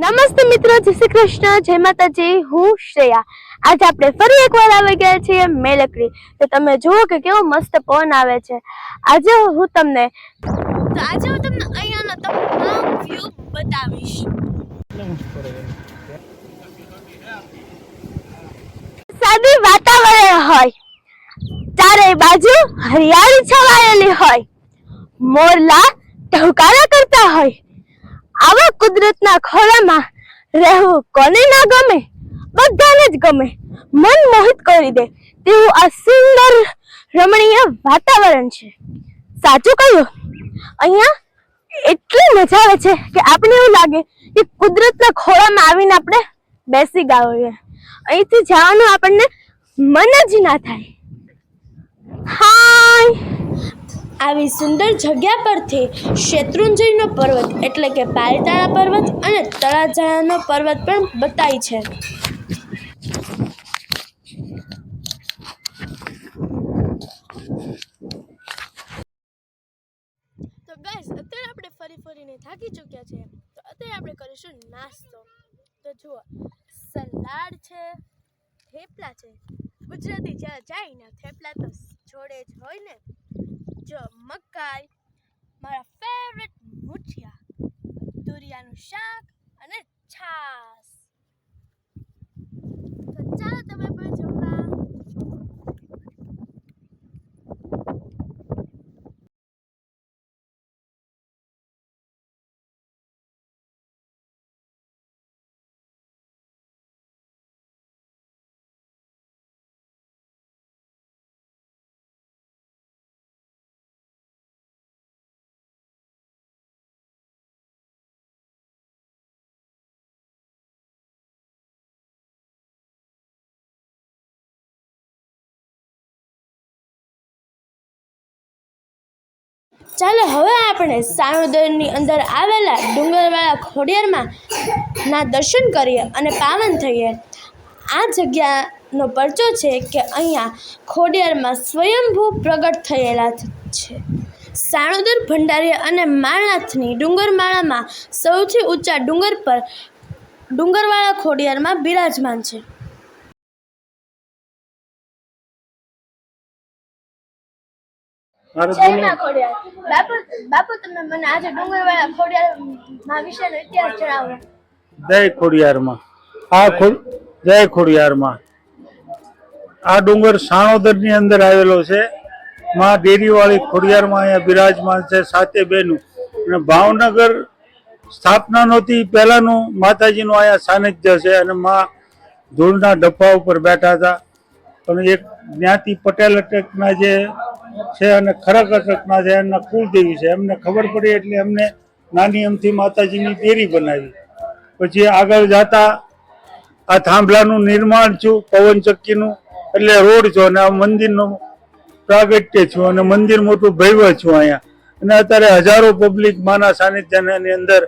નમસ્તે મિત્રો, જય શ્રી કૃષ્ણ, જય માતાજી, હું શ્રેયા. આજે આપણે ફરી એકવાર આવી ગયા છીએ મેલકડી. તો તમે જુઓ કે કેવો મસ્ત પવન આવે છે. આજે હું તમને આજે હું તમને અહીંયાનો તમામ વ્યૂ બતાવીશ. સાદી વાતાવરણ હોય ચારે બાજુ હરિયાળી છવાયેલી હોય, મોરલા ટહુકારા કરતા હોય આવા કુદરતના ખોળામાં રહેવું કોને ના ગમે? બધાને જ ગમે. મન મોહિત કરી દે. તેવું આ સુંદર રમણીય વાતાવરણ છે. સાચું કહ્યું? અહીંયા એટલી મજા આવે છે કે આપણે એવું લાગે કે કુદરતના ખોળામાં આવીને આપણે બેસી ગયા હોઈએ. અહીંથી જવાનું આપણને મન જ ના થાય. હાય! આવી સુંદર જગ્યા પરથી શેત્રુંજયનો પર્વત, એટલે કે પાલિતાણા પર્વત અને તળાજાનો પર્વત પણ બતાય છે. તો ગાઈસ, અત્યારે આપણે ફરી ફરીને થાકી ચૂક્યા છે તો અત્યારે આપણે કરીશું નાસ્તો. તો જુઓ, સલાડ છે, થેપલા છે. ગુજરાતી જ્યાં જાય ને, થેપલા તો જોડે જ હોય ને. જો મકાઈ મારા ફેવરેટ મુઠિયા તુરિયાનું શાક અને છાસ તો ચાલો તમે પણ જમવા ચાલો હવે આપણે સાણોદરની અંદર આવેલા ડુંગરવાળા ખોડિયારમાં ના દર્શન કરીએ અને પાવન થઈએ. આ જગ્યાનો પરચો છે કે અહીંયા ખોડિયારમાં સ્વયંભૂ પ્રગટ થયેલા છે. સાણોદર ભંડારી અને માળનાથની ડુંગરમાળામાં સૌથી ઊંચા ડુંગર પર ડુંગરવાળા ખોડિયારમાં બિરાજમાન છે. બાપુ બાપુ તમે મને આજે ડુંગરવાળા ખોડિયાર માં વિશેનો ઇતિહાસ જણાવો. જય ખોડિયારમાં. આ જય ખોડિયારમાં. આ ડુંગર સાણોદરની અંદર આવેલો છે. માં ડેરીવાળી ખોડિયારમાં અહીંયા બિરાજમાન છે સાતે બેનું. અને ભાવનગર સ્થાપના નહોતી પહેલાનું માતાજીનું અહીંયા સાનિધ્ય છે અને માં ધૂળના ડબ્બા ઉપર બેઠા હતા. પણ એક જ્ઞાતિ પટેલ અટેકના જે છે અને ખરા અટકના છે એમના કુળદેવી છે. એમને ખબર પડી એટલે એમને નાની અમથી માતાજીની દેરી બનાવી. પછી આગળ જતા આ થાંભલાનું નિર્માણ થયું પવનચક્કીનું એટલે રોડ છો અને આ મંદિરનું પ્રાગટ્ય છું અને મંદિર મોટું ભવ્ય છું અહીંયા. અને અત્યારે હજારો પબ્લિક માના સાનિધ્યની અંદર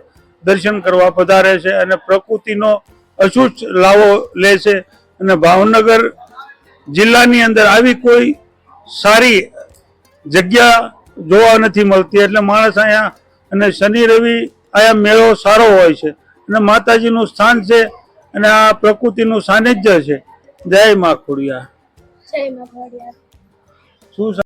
દર્શન કરવા પધારે છે અને પ્રકૃતિનો અછૂત લાવો લે છે. અને ભાવનગર જિલ્લાની અંદર આવી કોઈ સારી જગ્યા જોવા નથી મળતી. એટલે માણસ અહીંયા અને શનિ રવિ અહીંયા મેળો સારો હોય છે. અને માતાજીનું સ્થાન છે અને આ પ્રકૃતિનું સાનિધ્ય છે. જય મા ખોડિયા જય માં શું